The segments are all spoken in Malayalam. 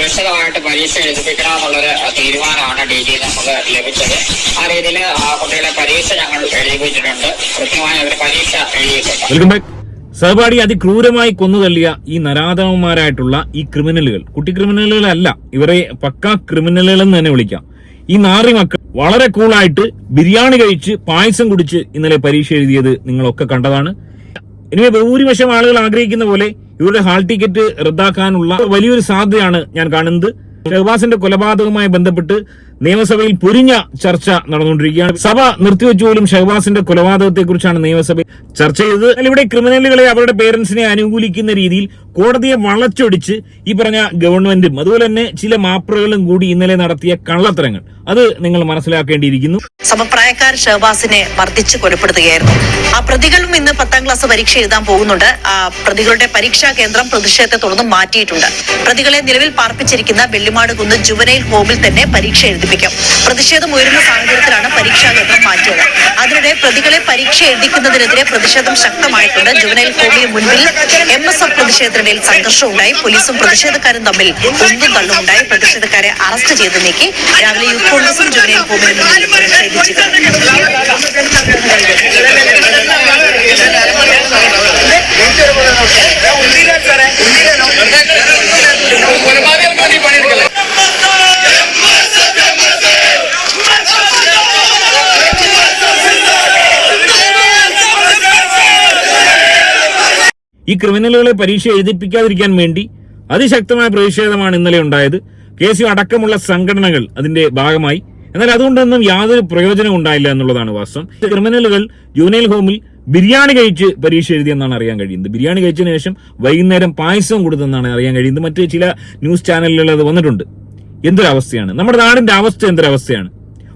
സുരക്ഷിതമായിട്ട് പരീക്ഷ എഴുതിപ്പിക്കണം എന്നുള്ളൊരു തീരുമാനമാണ് ഡി ജി നമുക്ക് ലഭിച്ചത്. ആ രീതിയിൽ ആ കുട്ടികളെ പരീക്ഷ ഞങ്ങൾ എഴുതിപ്പിച്ചിട്ടുണ്ട്. കൃത്യമായ ഒരു പരീക്ഷ എഴുതിയിട്ടുണ്ട്. സഹപാഠി അതിക്രൂരമായി കൊന്നുതള്ളിയ ഈ നരാധമന്മാരായിട്ടുള്ള ഈ ക്രിമിനലുകൾ കുട്ടി ക്രിമിനലുകളല്ല ഇവരെ പക്കാ ക്രിമിനലുകൾ എന്ന് തന്നെ വിളിക്കാം. ഈ നാറി മക്കൾ വളരെ കൂളായിട്ട് ബിരിയാണി കഴിച്ച് പായസം കുടിച്ച് ഇന്നലെ പരീക്ഷ എഴുതിയത് നിങ്ങളൊക്കെ കണ്ടതാണ്. ഇനി ഭൂരിപക്ഷം ആളുകൾ ആഗ്രഹിക്കുന്ന പോലെ ഇവരുടെ ഹാൾ ടിക്കറ്റ് റദ്ദാക്കാനുള്ള വലിയൊരു സാധ്യതയാണ് ഞാൻ കാണുന്നത്. ഷഹബാസിന്റെ കൊലപാതകവുമായി ബന്ധപ്പെട്ട് നിയമസഭയിൽ പൊരിഞ്ഞ ചർച്ച നടന്നുകൊണ്ടിരിക്കുകയാണ്. സഭ നിർത്തിവെച്ചുപോലും ഷഹബാസിന്റെ കൊലപാതകത്തെക്കുറിച്ചാണ് നിയമസഭയിൽ ചർച്ച ചെയ്തത്. ഇവിടെ ക്രിമിനലുകളെ അവരുടെ പേരൻസിനെ അനുകൂലിക്കുന്ന രീതിയിൽ കോടതിയെ വളച്ചൊടിച്ച് ഈ പറഞ്ഞ ഗവൺമെന്റും അതുപോലെ തന്നെ ചില മാപ്രകളും കൂടി ഇന്നലെ നടത്തിയ കള്ളത്തരങ്ങൾ. അത് നിങ്ങൾ മനസ്സിലാക്കേണ്ടിയിരിക്കുന്നു. സമപ്രായക്കാർ ഷഹബാസിനെ മർദ്ദിച്ച് കൊലപ്പെടുത്തുകയായിരുന്നു. ആ പ്രതികളും ഇന്ന് പത്താം ക്ലാസ് പരീക്ഷ എഴുതാൻ പോകുന്നുണ്ട്. ആ പ്രതികളുടെ പരീക്ഷാ കേന്ദ്രം പ്രതിഷേധത്തെ തുടർന്ന് മാറ്റിയിട്ടുണ്ട്. പ്രതികളെ നിലവിൽ പാർപ്പിച്ചിരിക്കുന്ന വെള്ളിമാട് കുന്ന് ജുവനൈൽ ഹോമിൽ തന്നെ പരീക്ഷ എഴുതിപ്പിക്കും. പ്രതിഷേധം ഉയരുന്ന സാഹചര്യത്തിലാണ് പരീക്ഷാ കേന്ദ്രം മാറ്റിയത്. അതിനിടെ പ്രതികളെ പരീക്ഷ എഴുതിക്കുന്നതിനെതിരെ പ്രതിഷേധം ശക്തമായിട്ടുണ്ട്. ജുവനൈൽ ഹോമിന് മുൻപിൽ എം എസ് എഫ് പ്രതിഷേധത്തിനിടയിൽ സംഘർഷമുണ്ടായി പോലീസും പ്രതിഷേധക്കാരും തമ്മിൽ ഒന്നും തള്ളുമുണ്ടായി പ്രതിഷേധക്കാരെ അറസ്റ്റ് ചെയ്ത് നീക്കി. രാവിലെ യൂത്ത് കോൺഗ്രസും ജുവനൈൽ കോമിനും മുന്നിൽ ഈ ക്രിമിനലുകളെ പരീക്ഷ എഴുതിപ്പിക്കാതിരിക്കാൻ വേണ്ടി അതിശക്തമായ പ്രതിഷേധമാണ് ഇന്നലെ ഉണ്ടായത്. കെ സി അടക്കമുള്ള സംഘടനകൾ അതിന്റെ ഭാഗമായി. എന്നാൽ അതുകൊണ്ടൊന്നും യാതൊരു പ്രയോജനം ഉണ്ടായില്ല എന്നുള്ളതാണ് വാസ്തവം. ക്രിമിനലുകൾ ജൂനൈൽ ഹോമിൽ ബിരിയാണി കഴിച്ച് പരീക്ഷ എഴുതിയെന്നാണ് അറിയാൻ കഴിയുന്നത്. ബിരിയാണി കഴിച്ചതിന് ശേഷം വൈകുന്നേരം പായസം കൊടുത്തെന്നാണ് അറിയാൻ കഴിയുന്നത്. മറ്റ് ചില ന്യൂസ് ചാനലുകളിൽ അത് വന്നിട്ടുണ്ട്. എന്തൊരവസ്ഥയാണ്? നമ്മുടെ നാടിന്റെ അവസ്ഥ എന്തൊരവസ്ഥയാണ്?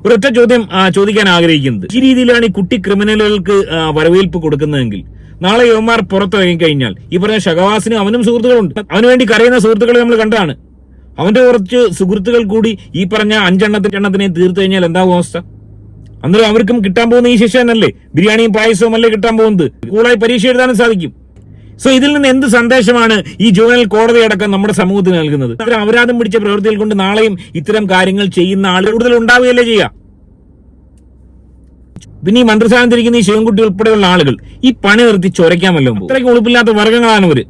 ഒരൊറ്റ ചോദ്യം ചോദിക്കാൻ ആഗ്രഹിക്കുന്നത്. ഈ രീതിയിലാണ് ഈ കുട്ടി ക്രിമിനലുകൾക്ക് വരവേൽപ്പ് കൊടുക്കുന്നതെങ്കിൽ നാളെ യുവന്മാർ പുറത്തിറങ്ങി കഴിഞ്ഞാൽ ഈ പറഞ്ഞ ഷഹവാസിനും അവനും സുഹൃത്തുക്കളുണ്ട്. അവന് വേണ്ടി കരയുന്ന സുഹൃത്തുക്കളെ നമ്മൾ കണ്ടതാണ്. അവന്റെ കുറച്ച് സുഹൃത്തുക്കൾ കൂടി ഈ പറഞ്ഞ അഞ്ചെണ്ണത്തിന് എണ്ണത്തിനെ തീർത്തു കഴിഞ്ഞാൽ എന്താകും അവസ്ഥ? അന്നേരം അവർക്കും കിട്ടാൻ പോകുന്ന ഈ ശിക്ഷ തന്നെയല്ലേ? ബിരിയാണിയും പായസവും അല്ലേ കിട്ടാൻ പോകുന്നത്? കൂളായി പരീക്ഷ എഴുതാനും സാധിക്കും. സോ ഇതിൽ നിന്ന് എന്ത് സന്ദേശമാണ് ഈ ജുവനൽ കോടതി അടക്കം നമ്മുടെ സമൂഹത്തിന് നൽകുന്നത്? അവർ പിടിച്ച പ്രവൃത്തികൾ കൊണ്ട് നാളെയും ഇത്തരം കാര്യങ്ങൾ ചെയ്യുന്ന ആളുകൾ കൂടുതൽ ഉണ്ടാവുകയല്ലേ ചെയ്യുക? പിന്നെ ഈ മന്ത്രിസ്ഥാനത്തിരിക്കുന്ന ഈ ശിവൻകുട്ടി ഉൾപ്പെടെയുള്ള ആളുകൾ ഈ പണി നിർത്തി ചൊരയ്ക്കാമല്ലോ അത്രയ്ക്ക് ഉളുപ്പില്ലാത്ത വർഗങ്ങളാണ് ഇവർ.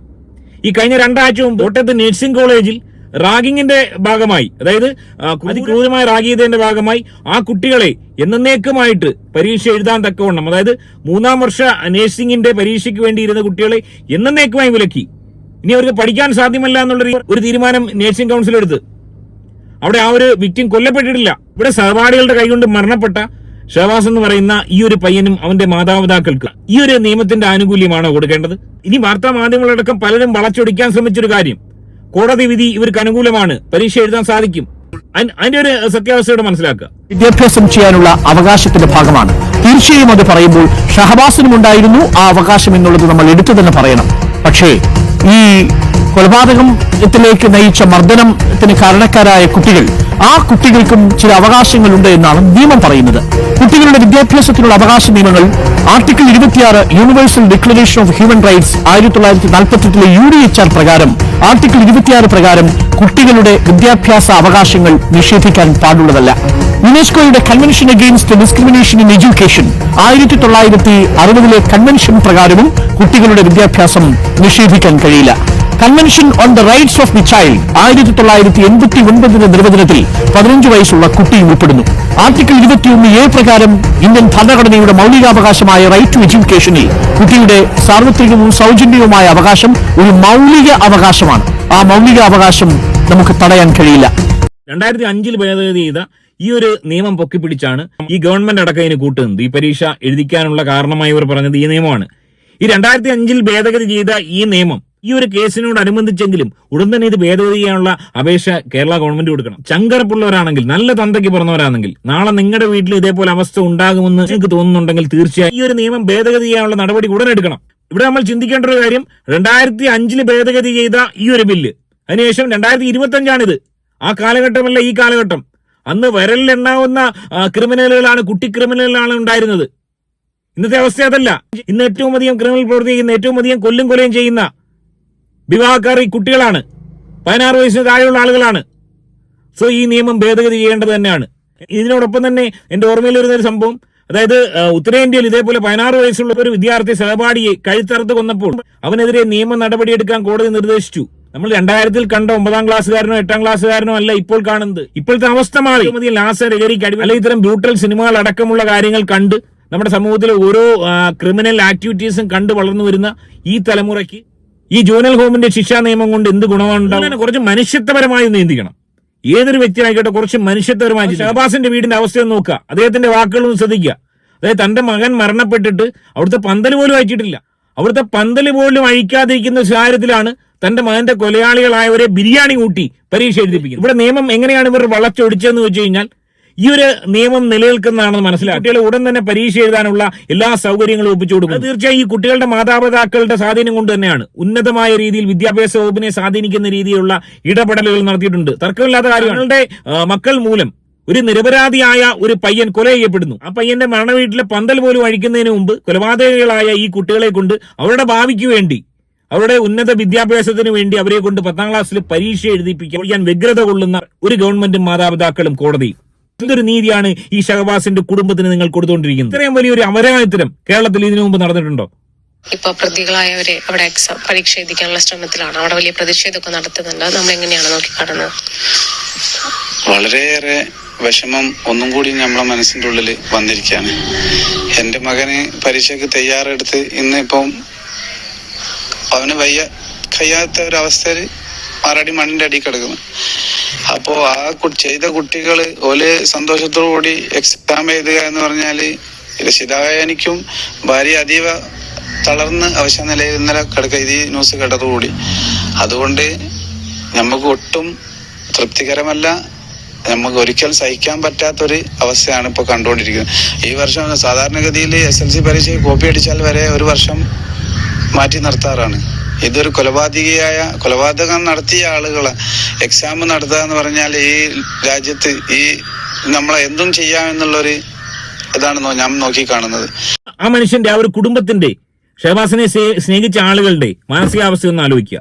ഈ കഴിഞ്ഞ രണ്ടാഴ്ച മുമ്പ് കോട്ടയത്ത് നഴ്സിംഗ് കോളേജിൽ റാഗിങ്ങിന്റെ ഭാഗമായി അതായത് ക്രൂരമായ അതിക്രൂരമായ റാഗ് ചെയ്തതിന്റെ ഭാഗമായി ആ കുട്ടികളെ എന്നേക്കുമായിട്ട് പരീക്ഷ എഴുതാൻ തക്കവണ്ണം അതായത് മൂന്നാം വർഷ നഴ്സിംഗിന്റെ പരീക്ഷയ്ക്ക് വേണ്ടി ഇരുന്ന കുട്ടികളെ എന്നേക്കുമായി വിലക്കി. ഇനി അവർക്ക് പഠിക്കാൻ സാധ്യമല്ല എന്നുള്ള ഒരു തീരുമാനം നഴ്സിംഗ് കൗൺസിൽ എടുത്ത് അവിടെ ആ ഒരു വിക്ടിം കൊല്ലപ്പെട്ടിട്ടില്ല. ഇവിടെ സഹപാഠികളുടെ കൈകൊണ്ട് മരണപ്പെട്ട ഷഹവാസ് എന്ന് പറയുന്ന ഈ ഒരു പയ്യനും അവന്റെ മാതാപിതാക്കൾക്ക് ഈ ഒരു നിയമത്തിന്റെ ആനുകൂല്യമാണോ കൊടുക്കേണ്ടത്? ഇനി വാർത്താ മാധ്യമങ്ങളടക്കം പലരും വളച്ചൊടിക്കാൻ ശ്രമിച്ചൊരു കാര്യം. കോടതി വിധി ഇവർക്ക് അനുകൂലമാണ്. പരീക്ഷ എഴുതാൻ സാധിക്കും. അതി- അതിന്റെ ഒരു സത്യാവസ്ഥയോടെ മനസ്സിലാക്കുക. വിദ്യാഭ്യാസം ചെയ്യാനുള്ള അവകാശത്തിന്റെ ഭാഗമാണ്. തീർച്ചയായും അത് പറയുമ്പോൾ ഷഹബാസിനും ഉണ്ടായിരുന്നു ആ അവകാശം എന്നുള്ളത് നമ്മൾ എടുത്തു തന്നെ പറയണം. പക്ഷേ ഈ കൊലപാതകത്തിലേക്ക് നയിച്ച മർദ്ദനത്തിന് കാരണക്കാരായ കുട്ടികൾ ആ കുട്ടികൾക്കും ചില അവകാശങ്ങളുണ്ട് എന്നാണ് നിയമം പറയുന്നത്. കുട്ടികളുടെ വിദ്യാഭ്യാസത്തിനുള്ള അവകാശ നിയമങ്ങൾ ആർട്ടിക്കിൾ ഇരുപത്തിയാറ് universal declaration of human rights ആയിരത്തി തൊള്ളായിരത്തി നാൽപ്പത്തെട്ടിലെ യു ഡി എച്ച് ആർ പ്രകാരം ആർട്ടിക്കിൾ ഇരുപത്തിയാറ് പ്രകാരം കുട്ടികളുടെ വിദ്യാഭ്യാസ അവകാശങ്ങൾ നിഷേധിക്കാൻ പാടുള്ളതല്ല. യുനെസ്കോയുടെ convention against discrimination in education ആയിരത്തി തൊള്ളായിരത്തി അറുപതിലെ കൺവെൻഷൻ പ്രകാരവും കുട്ടികളുടെ വിദ്യാഭ്യാസം നിഷേധിക്കാൻ കഴിയില്ല. Convention on the rights of the child ആയിരത്തി തൊള്ളായിരത്തി എൺപത്തി ഒൻപതിന്റെ നിർവചനത്തിൽ പതിനഞ്ച് വയസ്സുള്ള കുട്ടിയും ഉൾപ്പെടുന്നു. ആർട്ടിക്കിൾ ഇരുപത്തിയൊന്ന് എ പ്രകാരം ഇന്ത്യൻ ഭരണഘടനയുടെ മൗലികാവകാശമായ റൈറ്റ് ടു എഡ്യൂക്കേഷനിൽ കുട്ടിയുടെ സാർവത്രികവും സൗജന്യവുമായ അവകാശം ഒരു മൗലിക അവകാശമാണ്. ആ മൗലിക അവകാശം നമുക്ക് തടയാൻ കഴിയില്ല. രണ്ടായിരത്തി അഞ്ചിൽ ഭേദഗതി ചെയ്ത ഈ ഒരു നിയമം പൊക്കിപ്പിടിച്ചാണ് ഈ ഗവൺമെന്റ് അടക്കം ഇതിന് കൂട്ടുന്നത്. ഈ പരീക്ഷ എഴുതിക്കാനുള്ള കാരണമായി ഇവർ പറഞ്ഞത് ഈ നിയമമാണ്. ഈ രണ്ടായിരത്തി അഞ്ചിൽ ഭേദഗതി ചെയ്ത ഈ നിയമം ഈ ഒരു കേസിനോടനുബന്ധിച്ചെങ്കിലും ഉടൻ തന്നെ ഇത് ഭേദഗതി ചെയ്യാനുള്ള അപേക്ഷ കേരള ഗവൺമെന്റ് കൊടുക്കണം. ചങ്കറപ്പുള്ളവരാണെങ്കിൽ നല്ല തന്തയ്ക്ക് പറഞ്ഞവരാണെങ്കിൽ നാളെ നിങ്ങളുടെ വീട്ടിൽ ഇതേപോലെ അവസ്ഥ ഉണ്ടാകുമെന്ന് നിങ്ങൾക്ക് തോന്നുന്നുണ്ടെങ്കിൽ തീർച്ചയായും ഈ ഒരു നിയമം ഭേദഗതി ചെയ്യാനുള്ള നടപടി ഉടൻ എടുക്കണം. ഇവിടെ നമ്മൾ ചിന്തിക്കേണ്ട ഒരു കാര്യം രണ്ടായിരത്തി അഞ്ചിൽ ഭേദഗതി ചെയ്ത ഈ ഒരു ബില്ല് അതിനുശേഷം രണ്ടായിരത്തി ഇരുപത്തി അഞ്ചാണിത് ആ കാലഘട്ടമല്ല ഈ കാലഘട്ടം. അന്ന് വിരലിലെണ്ണാവുന്ന ക്രിമിനലുകളാണ് കുട്ടി ക്രിമിനലുകളാണ് ഉണ്ടായിരുന്നത്. ഇന്നത്തെ അവസ്ഥ അതല്ല. ഇന്ന് ഏറ്റവും അധികം ക്രിമിനൽ പ്രവൃത്തി ചെയ്യുന്ന ഏറ്റവും അധികം കൊല്ലും കൊലയും ചെയ്യുന്ന വിവാഹക്കാർ ഈ കുട്ടികളാണ്. പതിനാറ് വയസ്സിന് താഴെയുള്ള ആളുകളാണ്. സോ ഈ നിയമം ഭേദഗതി ചെയ്യേണ്ടത് തന്നെയാണ്. ഇതിനോടൊപ്പം തന്നെ എന്റെ ഓർമ്മയിൽ വരുന്ന ഒരു സംഭവം. അതായത് ഉത്തരേന്ത്യയിൽ ഇതേപോലെ പതിനാറ് വയസ്സുള്ള ഒരു വിദ്യാർത്ഥി സഹപാഠിയെ കഴുത്തറുത്ത് കൊന്നപ്പോൾ അവനെതിരെ നിയമ നടപടിയെടുക്കാൻ കോടതി നിർദ്ദേശിച്ചു. നമ്മൾ രണ്ടായിരത്തിൽ കണ്ട ഒമ്പതാം ക്ലാസ്സുകാരനോ എട്ടാം ക്ലാസ്സുകാരനോ അല്ല ഇപ്പോൾ കാണുന്നത്. ഇപ്പോഴത്തെ അവസ്ഥ മാറി. മതി ലാസ ലഹരിക്ക് അടി അല്ലെങ്കിൽ ഇത്തരം ബ്യൂട്ടൽ സിനിമകൾ അടക്കമുള്ള കാര്യങ്ങൾ കണ്ട് നമ്മുടെ സമൂഹത്തിലെ ഓരോ ക്രിമിനൽ ആക്ടിവിറ്റീസും കണ്ട് വളർന്നു വരുന്ന ഈ തലമുറയ്ക്ക് ഈ ജൂനൽ ഹോമിന്റെ ശിക്ഷാ നിയമം കൊണ്ട് എന്ത് ഗുണമുണ്ടാവും? കുറച്ച് മനുഷ്യത്വപരമായി നീന്തിക്കണം. ഏതൊരു വ്യക്തിയായിക്കോട്ടെ കുറച്ച് മനുഷ്യത്വപരമായി ഷഹബാസിന്റെ വീടിന്റെ അവസ്ഥ നോക്കുക. അദ്ദേഹത്തിന്റെ വാക്കുകളൊന്നും ശ്രദ്ധിക്കുക. അതായത് തന്റെ മകൻ മരണപ്പെട്ടിട്ട് അവിടുത്തെ പന്തൽ പോലും അയച്ചിട്ടില്ല അവിടുത്തെ പന്തൽ പോലും അഴിക്കാതിരിക്കുന്ന സാഹചര്യത്തിലാണ് തന്റെ മകന്റെ കൊലയാളികളായവരെ ബിരിയാണി കൂട്ടി പരീക്ഷ എഴുതിപ്പിക്കുന്നത്. ഇവിടെ നിയമം എങ്ങനെയാണ് ഇവർ വളച്ചൊടിച്ചതെന്ന് വെച്ച് കഴിഞ്ഞാൽ ഈ ഒരു നിയമം നിലനിൽക്കുന്നതാണെന്ന് മനസ്സിലാക്കുക. കുട്ടികളെ ഉടൻ തന്നെ പരീക്ഷ എഴുതാനുള്ള എല്ലാ സൗകര്യങ്ങളും ഒപ്പിച്ചു കൊടുക്കും തീർച്ചയായും ഈ കുട്ടികളുടെ മാതാപിതാക്കളുടെ സ്വാധീനം കൊണ്ട് തന്നെയാണ്. ഉന്നതമായ രീതിയിൽ വിദ്യാഭ്യാസ വകുപ്പിനെ സ്വാധീനിക്കുന്ന രീതിയിലുള്ള ഇടപെടലുകൾ നടത്തിയിട്ടുണ്ട്. തർക്കമില്ലാത്ത കാര്യമാണ്. ഞങ്ങളുടെ മക്കൾ മൂലം ഒരു നിരപരാധിയായ ഒരു പയ്യൻ കൊല ചെയ്യപ്പെടുന്നു. ആ പയ്യന്റെ മരണവീട്ടിലെ പന്തൽ പോലും അഴിക്കുന്നതിന് മുമ്പ് കൊലപാതകളായ ഈ കുട്ടികളെ കൊണ്ട് അവരുടെ ഭാവിക്ക് വേണ്ടി അവരുടെ ഉന്നത വിദ്യാഭ്യാസത്തിന് വേണ്ടി അവരെ കൊണ്ട് പത്താം ക്ലാസ്സിൽ പരീക്ഷ എഴുതിപ്പിക്കാൻ വ്യഗ്രത കൊള്ളുന്ന ഒരു ഗവൺമെന്റും മാതാപിതാക്കളും കോടതിയും എന്തൊരു നീതിയാണ് ഈ ഷഹബാസിന്റെ കുടുംബത്തിന് നിങ്ങൾ കൊടുത്തുകൊണ്ടിരിക്കുന്നത്? ഇത്രയും വലിയൊരു അപരാധിത്തരം കേരളത്തിൽ ഇതിനു മുമ്പ് നടന്നിട്ടുണ്ടോ? ഇപ്പൊ പ്രതികളായവരെ അവിടെ എക്സാം പരീക്ഷ എഴുതിക്കാനുള്ള ശ്രമത്തിലാണ്. അവിടെ വലിയ പ്രതിഷേധമൊക്കെ നടത്തുന്നുണ്ട്. നമ്മൾ എങ്ങനെയാണ് നോക്കി കാണുന്നത് വളരെയേറെ വിഷമം ഒന്നും കൂടി നമ്മളെ മനസ്സിന്റെ ഉള്ളിൽ വന്നിരിക്കുകയാണ്. എന്റെ മകന് പരീക്ഷയ്ക്ക് തയ്യാറെടുത്ത് ഇന്ന് ഇപ്പം അവന് വയ്യ കഴിയാത്ത ഒരവസ്ഥയിൽ ആറടി മണ്ണിന്റെ അടി കിടക്കുന്നു. അപ്പോ ആ ചെയ്ത കുട്ടികൾ ഓൽ സന്തോഷത്തോടു കൂടി എക്സാം എഴുതുക എന്ന് പറഞ്ഞാൽ രക്ഷിതാവായനിക്കും ഭാര്യ അതീവ തളർന്ന് അവശ നിലയിൽ ഇന്നലെ കിടക്കുക ഇത് ന്യൂസ് കേട്ടതുകൂടി അതുകൊണ്ട് നമുക്ക് ഒട്ടും തൃപ്തികരമല്ല. നമുക്ക് ഒരിക്കൽ സഹിക്കാൻ പറ്റാത്തൊരു അവസ്ഥയാണ് ഇപ്പോൾ കണ്ടുകൊണ്ടിരിക്കുന്നത്. ഈ വർഷം സാധാരണഗതിയിൽ എസ് എൽ സി പരീക്ഷ കോപ്പി അടിച്ചാൽ വരെ ഒരു വർഷം മാറ്റി നിർത്താറാണ്. ഇതൊരു കൊലപാതകയായ കൊലപാതകം നടത്തിയ ആളുകളെ എക്സാം നടത്തുക എന്ന് പറഞ്ഞാൽ ഈ രാജ്യത്ത് ഈ നമ്മളെ എന്തും ചെയ്യാമെന്നുള്ളൊരു ഇതാണ് ഞാൻ നോക്കി കാണുന്നത് ആ മനുഷ്യന്റെ ആ ഒരു കുടുംബത്തിന്റെ ഷഹബാസിനെ സ്നേഹിച്ച ആളുകളുടെ മാനസികാവസ്ഥ ഒന്ന് ആലോചിക്കുക.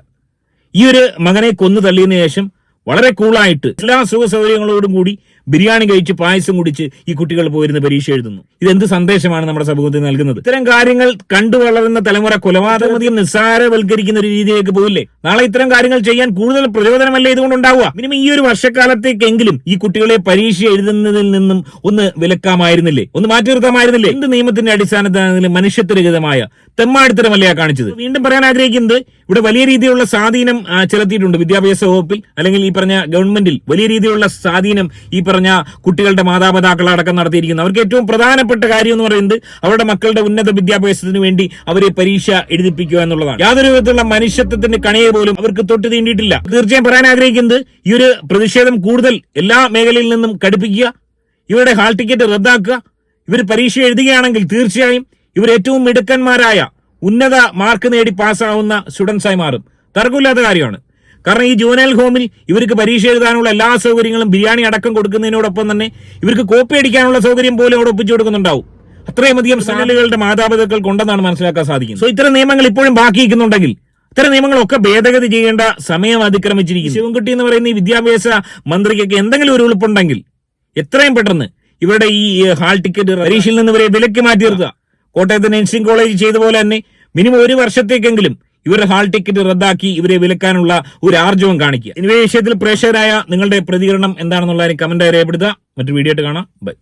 ഈ ഒരു മകനെ കൊന്നു തള്ളിയതിനു ശേഷം വളരെ കൂളായിട്ട് എല്ലാ സുഖ സൗകര്യങ്ങളോടും കൂടി ബിരിയാണി കഴിച്ച് പായസം കുടിച്ച് ഈ കുട്ടികൾ പോയിരുന്ന പരീക്ഷ എഴുതുന്നു. ഇതെന്ത് സന്ദേശമാണ് നമ്മുടെ സമൂഹത്തിൽ നൽകുന്നത്? ഇത്തരം കാര്യങ്ങൾ കണ്ടു വളരുന്ന തലമുറ കൊലപാതകമതിയും നിസ്സാരവൽക്കരിക്കുന്ന ഒരു രീതിയിലേക്ക് പോകില്ലേ നാളെ ഇത്തരം കാര്യങ്ങൾ ചെയ്യാൻ കൂടുതൽ പ്രചോദനമല്ലേ ഇതുകൊണ്ട് ഉണ്ടാവുക മിനിമം ഈ ഒരു വർഷക്കാലത്തേക്കെങ്കിലും ഈ കുട്ടികളെ പരീക്ഷ എഴുതുന്നതിൽ നിന്നും ഒന്ന് വിലക്കാമായിരുന്നില്ലേ? ഒന്ന് മാറ്റി നിർത്താമായിരുന്നില്ലേ? എന്ത് നിയമത്തിന്റെ അടിസ്ഥാനത്തിലാണെങ്കിലും മനുഷ്യത്വരഹിതമായ തെമ്മാടിത്തരമല്ലേ കാണിച്ചത്? വീണ്ടും പറയാൻ ആഗ്രഹിക്കുന്നത് ഇവിടെ വലിയ രീതിയിലുള്ള സ്വാധീനം ചെലുത്തിയിട്ടുണ്ട് വിദ്യാഭ്യാസ വകുപ്പിൽ അല്ലെങ്കിൽ ഈ പറഞ്ഞ ഗവൺമെന്റിൽ വലിയ രീതിയിലുള്ള സ്വാധീനം ഈ പറഞ്ഞ കുട്ടികളുടെ മാതാപിതാക്കൾ അടക്കം നടത്തിയിരിക്കുന്നത് അവർക്ക് ഏറ്റവും പ്രധാനപ്പെട്ട കാര്യം എന്ന് പറയുന്നത് അവരുടെ മക്കളുടെ ഉന്നത വിദ്യാഭ്യാസത്തിന് വേണ്ടി അവരെ പരീക്ഷ എഴുതിപ്പിക്കുക എന്നുള്ളതാണ്. യാതൊരു വിധത്തിലുള്ള മനുഷ്യത്വത്തിന്റെ കണിയെ പോലും അവർക്ക് തൊട്ട് തീണ്ടിയിട്ടില്ല. തീർച്ചയായും പറയാൻ ആഗ്രഹിക്കുന്നത് ഈ ഒരു പ്രതിഷേധം കൂടുതൽ എല്ലാ മേഖലയിൽ നിന്നും കടുപ്പിക്കുക ഇവരുടെ ഹാൾ ടിക്കറ്റ് റദ്ദാക്കുക ഇവർ പരീക്ഷ എഴുതുകയാണെങ്കിൽ തീർച്ചയായും ഇവർ ഏറ്റവും മിടുക്കന്മാരായ ഉന്നത മാർക്ക് നേടി പാസ്സാവുന്ന സ്റ്റുഡൻസായി മാറും. തർക്കമില്ലാത്ത കാര്യമാണ്. കാരണം ഈ ജൂനൽ ഹോമിൽ ഇവർക്ക് പരീക്ഷ എഴുതാനുള്ള എല്ലാ സൗകര്യങ്ങളും ബിരിയാണി അടക്കം കൊടുക്കുന്നതിനോടൊപ്പം തന്നെ ഇവർക്ക് കോപ്പി അടിക്കാനുള്ള സൗകര്യം പോലും അവിടെ ഒപ്പിച്ചു കൊടുക്കുന്നുണ്ടാവും. അത്രയുമധികം അധികം മാതാപിതാക്കൾക്ക് മാതാപിതാക്കൾ കൊണ്ടെന്നാണ് മനസ്സിലാക്കാൻ സാധിക്കുന്നത്. സോ ഇത്തരം നിയമങ്ങൾ ഇപ്പോഴും ബാക്കി ബാക്കിയിരിക്കുന്നുണ്ടെങ്കിൽ ഇത്തരം നിയമങ്ങളൊക്കെ ഭേദഗതി ചെയ്യേണ്ട സമയം അതിക്രമിച്ചിരിക്കുന്നു. ശിവൻകുട്ടി എന്ന് പറയുന്ന ഈ വിദ്യാഭ്യാസ മന്ത്രിക്കൊക്കെ എന്തെങ്കിലും ഒരു ഉളുപ്പുണ്ടെങ്കിൽ എത്രയും പെട്ടെന്ന് ഇവരുടെ ഈ ഹാൾ ടിക്കറ്റ് പരീക്ഷയിൽ നിന്ന് ഇവരെ വിലക്ക് മാറ്റി നിർത്തുക കോട്ടയത്ത് നഴ്സിംഗ് കോളേജ് ചെയ്ത പോലെ തന്നെ മിനിമം ഒരു വർഷത്തേക്കെങ്കിലും ഇവരുടെ ഹാൾ ടിക്കറ്റ് റദ്ദാക്കി ഇവരെ വിലക്കാനുള്ള ഒരു ആർജവം കാണിക്കുക. ഈ വിഷയത്തിൽ പ്രേക്ഷകരായ നിങ്ങളുടെ പ്രതികരണം എന്താണെന്നുള്ള കമന്റായി രേഖപ്പെടുത്തുക. മറ്റൊരു വീഡിയോ ആയിട്ട് കാണാം. ബൈ